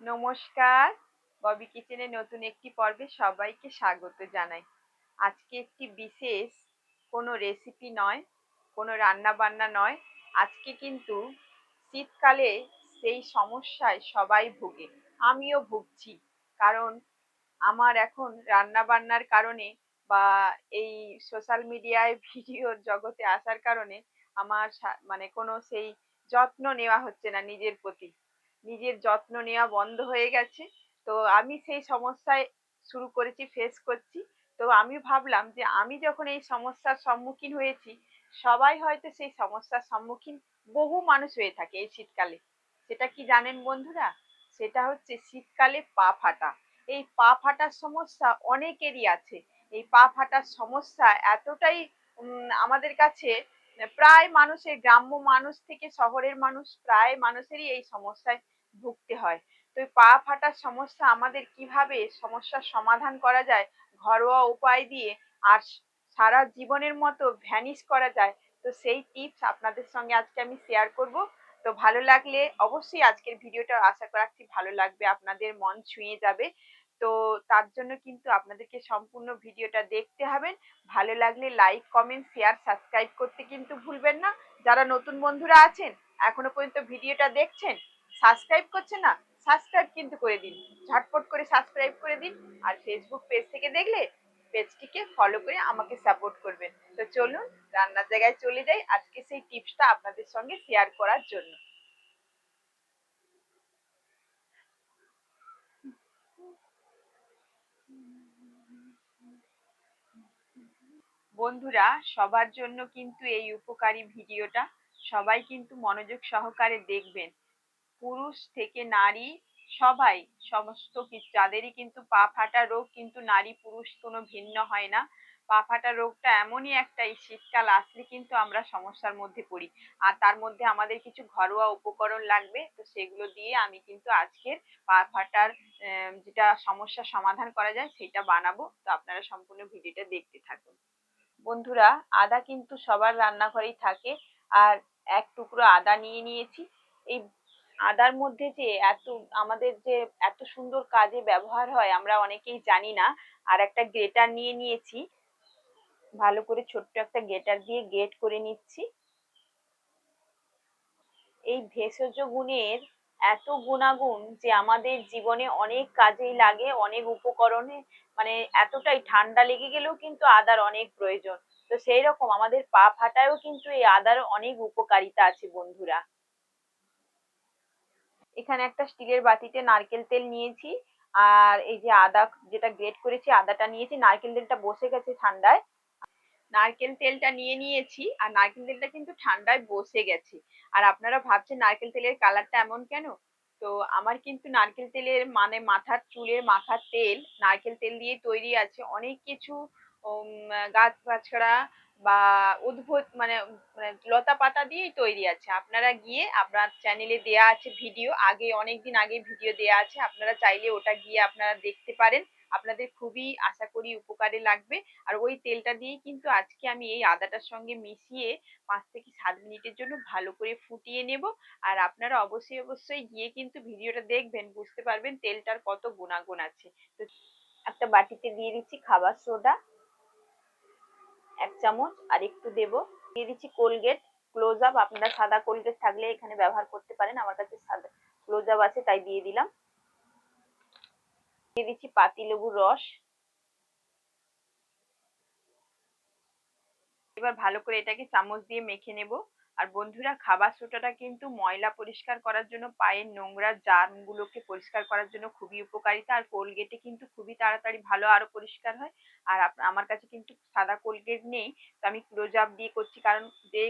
নমস্কার। ববি কিচেনের নতুন একটি পর্বে সবাইকে স্বাগত জানাই। আজকে একটি বিশেষ কোনো রেসিপি নয়, কোনো রান্না বান্না নয়। আজকে কিন্তু শীতকালে সেই সমস্যায় সবাই ভোগে, আমিও ভুগছি। কারণ আমার এখন রান্না বান্নার কারণে বা এই সোশ্যাল মিডিয়ায় ভিডিওর জগতে আসার কারণে আমার মানে কোনো সেই যত্ন নেওয়া হচ্ছে না নিজের প্রতি। নিজের যত্ন নেওয়া বন্ধ হয়ে গেছে। তো আমি সেই সমস্যায় শুরু করেছি ফেস করছি। তো আমি ভাবলাম যে আমি যখন এই সমস্যার সম্মুখীন হয়েছি, সবাই হয়তো সেই সমস্যার সম্মুখীন বহু মানুষ হয়ে থাকে এই শীতকালে। সেটা কি জানেন বন্ধুরা? সেটা হচ্ছে শীতকালে পা ফাটা। এই পা ফাটার সমস্যা অনেকেরই আছে। এই পা ফাটার সমস্যা এতটাই আমাদের কাছে প্রায় মানুষের গ্রাম্য মানুষ থেকে শহরের মানুষ প্রায় মানুষেরই এই সমস্যায় ভুগতে হয়। তো পা ফাটার সমস্যা আমাদের কীভাবে সমস্যার সমাধান করা যায়, ঘরোয়া উপায় দিয়ে আর সারা জীবনের মতো ভ্যানিশ করা যায়, তো সেই টিপস আপনাদের সঙ্গে আজকে আমি শেয়ার করব। তো ভালো লাগলে অবশ্যই আজকের ভিডিওটা আশা রাখছি ভালো লাগবে, আপনাদের মন ছুঁয়ে যাবে। তো তার জন্য কিন্তু আপনাদেরকে সম্পূর্ণ ভিডিওটা দেখতে হবেন ভালো লাগলে লাইক কমেন্ট শেয়ার সাবস্ক্রাইব করতে কিন্তু ভুলবেন না। যারা নতুন বন্ধুরা আছেন, এখনও পর্যন্ত ভিডিওটা দেখছেন সাবস্ক্রাইব করছেন না সাবস্ক্রাইব কিন্তু করে দিন। ঝটপট করে সাবস্ক্রাইব করে দিন আর ফেসবুক পেজ থেকে দেখলে পেজটিকে ফলো করে আমাকে সাপোর্ট করবেন। তো চলুন, রান্নার জায়গায় চলে যাই আজকে সেই টিপসটা আপনাদের সঙ্গে শেয়ার করার জন্য। বন্ধুরা, সবার জন্য কিন্তু এই উপকারী ভিডিওটা। সবাই কিন্তু মনোযোগ সহকারে দেখবেন। পুরুষ থেকে নারী, সবাই, সমস্ত কিছু যাদেরই কিন্তু পা ফাটা রোগ কিন্তু নারী পুরুষ কোনো ভিন্ন হয় না। পা ফাটা রোগটা এমনই একটা এই শীতকাল আসলে কিন্তু আমরা সমস্যার মধ্যে পড়ি। আর তার মধ্যে আমাদের কিছু ঘরোয়া উপকরণ লাগবে, তো সেগুলো দিয়ে আমি কিন্তু আজকের পা ফাটার যেটা সমস্যার সমাধান করা যায়, সেটা বানাবো। তো আপনারা সম্পূর্ণ ভিডিওটা দেখতে থাকুন। বন্ধুরা, আদা কিন্তু সবার রান্নাঘরেই থাকে। আর এক টুকরো আদা নিয়ে নিয়েছি। এই আদার মধ্যে যে এত, আমাদের যে এত সুন্দর কাজে ব্যবহার হয়, আমরা অনেকেই জানি না। আর একটা গ্রেটার নিয়ে নিয়েছি। ভালো করে ছোট্ট একটা গ্রেটার দিয়ে গ্রেট করে নিচ্ছি। এই ভেষজ গুণের এত গুণাগুণ যে আমাদের জীবনে অনেক কাজেই লাগে, অনেক উপকরণে মানে এতটাই ঠান্ডা লেগে গেলেও কিন্তু আদার অনেক প্রয়োজন। তো সেই রকম আমাদের পা ফাটায়ও কিন্তু এই আদার অনেক উপকারিতা আছে বন্ধুরা। এখানে একটা স্টিলের বাটিতে নারকেল তেল নিয়েছি, আর এই যে আদা যেটা গ্রেট করেছি, আদাটা নিয়েছি, নারকেল তেলটা বসে গেছে ঠান্ডায়। নারকেল তেলটা নিয়ে নিয়েছি, আর নারকেল তেলটা কিন্তু ঠান্ডায় বসে গেছে। আর আপনারা ভাবছেন নারকেল তেলের কালারটা এমন কেন? তো আমার কিন্তু নারকেল তেলের মানে মাথার চুলের মাথার তেল, নারকেল তেল দিয়ে তৈরি আছে অনেক কিছু গাছ গাছড়া বা উদ্ভিদ মানে মানে লতা পাতা দিয়েই তৈরি আছে। আপনারা গিয়ে আপনার চ্যানেলে দেয়া আছে ভিডিও আগে অনেক দিন আগে ভিডিও দেয়া আছে। আপনারা চাইলে ওটা গিয়ে আপনারা দেখতে পারেন। আপনাদের খুবই আশা করি উপকারে লাগবে। আর ওই তেলটা দিয়েই কিন্তু আজকে আমি এই আদাটার সঙ্গে মিশিয়ে পাঁচ থেকে সাত মিনিটের জন্য ভালো করে ফুটিয়ে নেব। আর আপনারা অবশ্যই অবশ্যই গিয়ে কিন্তু ভিডিওটা দেখবেন, বুঝতে পারবেন তেলটার কত গুণাগুণ আছে। তো একটা বাটিতে দিয়ে দিচ্ছি খাবার সোডা, এক চামচ, আর একটু দেব। দিয়ে দিচ্ছি কোলগেট ক্লোজ আপ আপনারা সাদা কোলগেট থাকলে এখানে ব্যবহার করতে পারেন। আমার কাছে সাদা ক্লোজ আপ আছে, তাই দিয়ে দিলাম। দিয়ে দিচ্ছি পাতি লেবুর রস। এবার ভালো করে এটাকে চামচ দিয়ে মেখে নেব। আর বন্ধুরা, খাবার সোটাটা কিন্তু ময়লা পরিষ্কার করার জন্য, পায়ের নোংরা জার্মগুলোকে পরিষ্কার করার জন্য খুবই উপকারিতা। আর কোলগেটে কিন্তু খুবই তাড়াতাড়ি ভালো আরও পরিষ্কার হয়। আর আমার কাছে কিন্তু সাদা কোলগেট নেই। তো আমি ক্লোজ আপ দিয়ে করছি। কারণ যে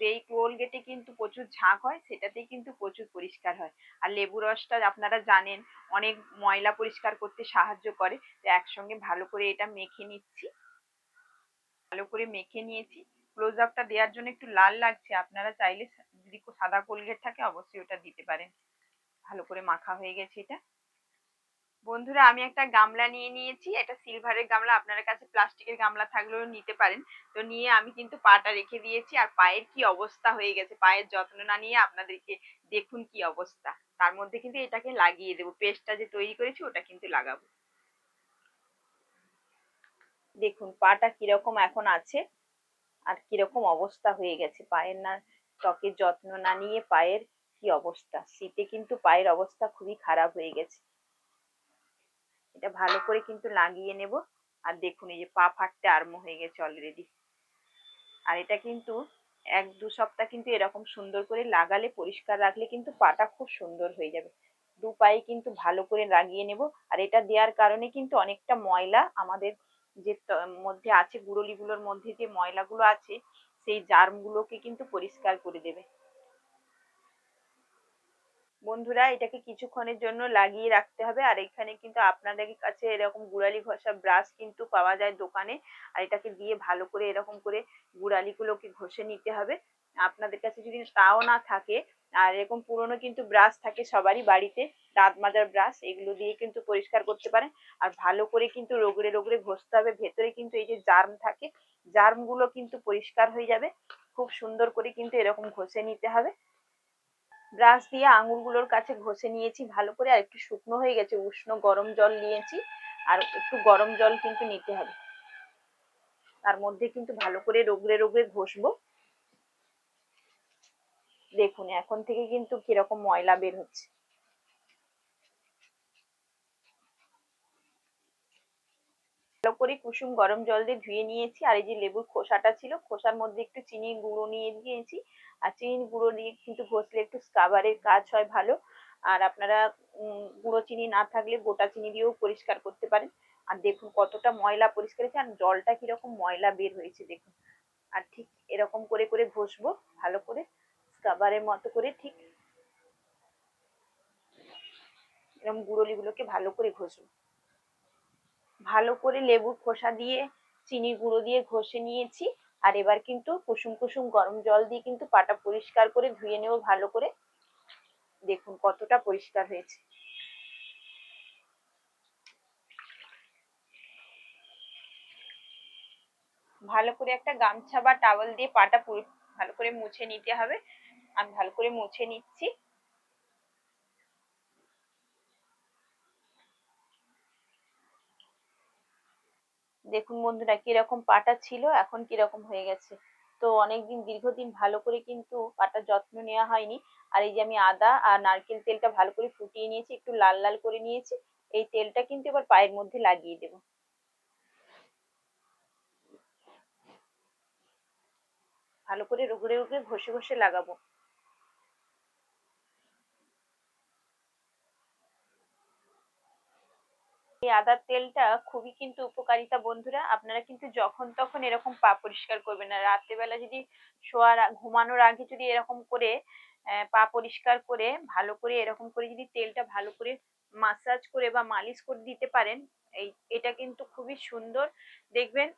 যেই কোলগেটে কিন্তু প্রচুর ঝাঁক হয়, সেটাতেই কিন্তু প্রচুর পরিষ্কার হয়। আর লেবু রসটা আপনারা জানেন, অনেক ময়লা পরিষ্কার করতে সাহায্য করে। তো একসঙ্গে ভালো করে এটা মেখে নিচ্ছি। ভালো করে মেখে নিয়েছি। ক্লোজ আপটা দেওয়ার জন্য একটু লাল লাগছে। আপনারা চাইলে যদি সাদা কোলগেট থাকে, অবশ্যই ওটা দিতে পারেন। ভালো করে মাখা হয়ে গেছে এটা। বন্ধুরা, আমি একটা গামলা নিয়ে নিয়েছি। এটা সিলভারের গামলা আপনার কাছে প্লাস্টিকের গামলা থাকলেও নিতে পারেন। তো নিয়ে আমি কিন্তু পাটা রেখে দিয়েছি আর পায়ের কি অবস্থা হয়ে গেছে, পায়ের যত্ন না নিয়ে আপনাদেরকে দেখুন কি অবস্থা। তার মধ্যে কিন্তু এটাকে লাগিয়ে দেবো। পেস্টটা যে তৈরি করেছি, ওটা কিন্তু লাগাবো। দেখুন, পাটা কীরকম এখন আছে আর কীরকম অবস্থা হয়ে গেছে। পায়ের না, ত্বকের যত্ন না নিয়ে পায়ের কি অবস্থা? শীতে কিন্তু পায়ের অবস্থা খুবই খারাপ হয়ে গেছে। এটা ভালো করে কিন্তু লাগিয়ে নেব। আর দেখুন, এই যে পা ফাটতে আরম্ভ হয়ে গেছে অলরেডি আর এটা কিন্তু এক দু সপ্তাহ কিন্তু এরকম সুন্দর করে লাগালে, পরিষ্কার রাখলে কিন্তু পাটা খুব সুন্দর হয়ে যাবে। দু পায়ে কিন্তু ভালো করে লাগিয়ে নেব। আর এটা দেওয়ার কারণে কিন্তু অনেকটা ময়লা আমাদের যে মধ্যে আছে গুঁড়োলিগুলোর মধ্যে যে ময়লাগুলো আছে, সেই জার্মগুলোকে কিন্তু পরিষ্কার করে দেবে। বন্ধুরা, এটাকে কিছুক্ষণের জন্য লাগিয়ে রাখতে হবে। আর এখানে কিন্তু আপনাদের কাছে এরকম গুড়ালি ঘষা ব্রাশ কিন্তু পাওয়া যায় দোকানে। আর এটাকে দিয়ে ভালো করে এরকম করে গুড়ালিগুলোকে ঘষে নিতে হবে। আপনাদের কাছে যদি তাও না থাকে, আর এরকম পুরনো কিন্তু ব্রাশ থাকে সবারই বাড়িতে, দাঁত মাজার ব্রাশ, এগুলো দিয়ে কিন্তু পরিষ্কার করতে পারেন। আর ভালো করে কিন্তু রোগড়ে রোগড়ে ঘষতে হবে। ভেতরে কিন্তু এই যে জার্ম থাকে, জার্মগুলো কিন্তু পরিষ্কার হয়ে যাবে। খুব সুন্দর করে কিন্তু এরকম ঘষে নিতে হবে। ব্রাশ দিয়ে আঙুলগুলোর কাছে ঘষে নিয়েছি, ভালো করে। আর একটু শুকনো হয়ে গেছে, উষ্ণ গরম জল নিয়েছি। আর একটু গরম জল কিন্তু নিতে হবে। তার মধ্যে কিন্তু ভালো করে রোগড়ে রোগড়ে ঘষবো। দেখুন, এখন থেকে কিন্তু কীরকম ময়লা বের হচ্ছে। ভালো করে কুসুম গরম জল দিয়ে ধুয়ে নিয়েছি। আর এই যে লেবুর খোসাটা ছিল, খোসার মধ্যে একটু চিনি গুঁড়ো নিয়ে দিয়েছি। আর চিনি গুঁড়ো দিয়ে কিন্তু ঘষলে একটু স্কাবারের কাজ হয় ভালো। আর আপনারা গুঁড়ো চিনি না থাকলে গোটা চিনি দিয়েও পরিষ্কার করতে পারেন। আর দেখুন কতটা ময়লা পরিষ্কার হয়েছে, আর জলটা কীরকম ময়লা বের হয়েছে দেখুন। আর ঠিক এরকম করে করে ঘষবো, ভালো করে স্কাবারের মতো করে ঠিক এরকম গুঁড়োলিগুলোকে ভালো করে ঘষবো। ভালো করে লেবুর খোসা দিয়ে, চিনি গুঁড়ো দিয়ে ঘষে নিয়েছি। আর এবার কিন্তু কুসুম কুসুম গরম জল দিয়ে কিন্তু পাটা পরিষ্কার করে ধুয়ে নেব ভালো করে। দেখুন কতটা পরিষ্কার হয়েছে। ভালো করে একটা গামছা বা টাওয়াল দিয়ে পাটা ভালো করে মুছে নিতে হবে। আমি ভালো করে মুছে নিচ্ছি। দেখুন বন্ধুরা কীরকম পাটা ছিল, এখন কীরকম হয়ে গেছে। তো অনেকদিন, দীর্ঘদিন ভালো করে কিন্তু পাটার যত্ন নেওয়া হয়নি। আর এই যে আমি আদা আর নারকেল তেলটা ভালো করে ফুটিয়ে নিয়েছি, একটু লাল লাল করে নিয়েছি। এই তেলটা কিন্তু এবার পায়ের মধ্যে লাগিয়ে দেব। ভালো করে রুগড়ে রুগড়ে ঘষে ঘষে লাগাবো। এই আদার তেলটা খুবই কিন্তু উপকারিতা বন্ধুরা। আপনারা কিন্তু যখন তখন এরকম পা পরিষ্কার করবেন না। রাত্রেবেলা যদি শোয়ার ঘুমানোর আগে যদি এরকম করে পা পরিষ্কার করে, ভালো করে এরকম করে যদি তেলটা ভালো করে মাসাজ করে বা মালিশ করে দিতে পারেন, এই, এটা কিন্তু খুবই সুন্দর। দেখবেন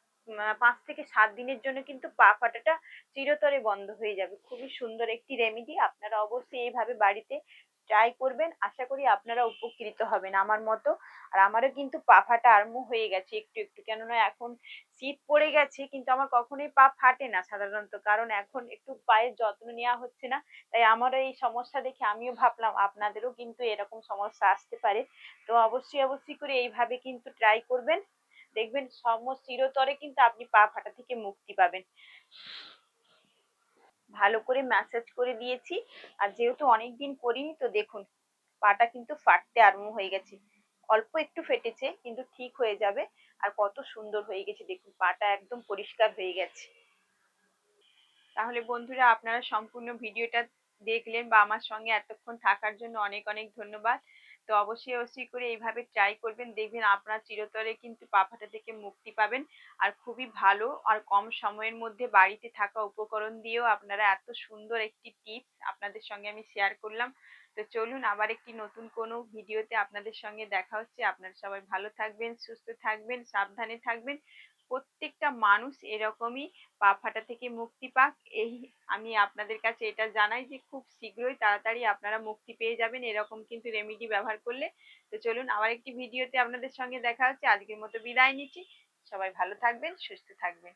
পাঁচ থেকে সাত দিনের জন্য কিন্তু পা ফাটাটা চিরতরে বন্ধ হয়ে যাবে। খুবই সুন্দর একটি রেমেডি আপনারা অবশ্যই এইভাবে বাড়িতে ট্রাই করবেন। আশা করি আপনারা উপকৃত হবেন আমার মতো। আর আমারও কিন্তু পা ফাটা আরম্ভ হয়ে গেছে একটু একটু। কেননা এখন শীত পড়ে গেছে, কিন্তু আমার কখনোই পা ফাটে না সাধারণত। কারণ এখন একটু পায়ের যত্ন নেওয়া হচ্ছে না। তাই আমারও এই সমস্যা দেখে আমিও ভাবলাম, আপনাদেরও কিন্তু এরকম সমস্যা আসতে পারে। তো অবশ্যই অবশ্যই করে এইভাবে কিন্তু ট্রাই করবেন। দেখবেন সমস্ত চিরতরে কিন্তু আপনি পা ফাটা থেকে মুক্তি পাবেন। ভালো করে ম্যাসাজ করে দিয়েছি। আর যেহেতু অনেকদিন করিনি তো দেখুন, পাটা কিন্তু ফাটতে আরম্ভ হয়ে গেছে। অল্প একটু ফেটেছে, কিন্তু ঠিক হয়ে যাবে। আর কত সুন্দর হয়ে গেছে, দেখুন পাটা একদম পরিষ্কার হয়ে গেছে। তাহলে বন্ধুরা, আপনারা সম্পূর্ণ ভিডিওটা দেখলেন বা আমার সঙ্গে এতক্ষণ থাকার জন্য অনেক অনেক ধন্যবাদ। তো অবশ্যই অবশ্যই করে এইভাবে ট্রাই করবেন। দেখবেন আপনার চিরতরে কিন্তু পাফাটা থেকে মুক্তি পাবেন। আর খুবই ভালো আর কম সময়ের মধ্যে বাড়িতে থাকা উপকরণ দিয়েও আপনারা এত সুন্দর একটি টিপস আপনাদের সঙ্গে আমি শেয়ার করলাম। তো চলুন আবার একটি নতুন কোনো ভিডিওতে আপনাদের সঙ্গে দেখা হচ্ছে। আপনারা সবাই ভালো থাকবেন, সুস্থ থাকবেন, সাবধানে থাকবেন। প্রত্যেকটা মানুষ এরকমই পা ফাটা থেকে মুক্তি পাক। এই আমি আপনাদের কাছে এটা জানাই যে, খুব শীঘ্রই তাড়াতাড়ি আপনারা মুক্তি পেয়ে যাবেন এরকম কিন্তু রেমিডি ব্যবহার করলে। তো চলুন আবার একটি ভিডিওতে আপনাদের সঙ্গে দেখা হচ্ছে। আজকের মতো বিদায় নিচ্ছি। সবাই ভালো থাকবেন, সুস্থ থাকবেন।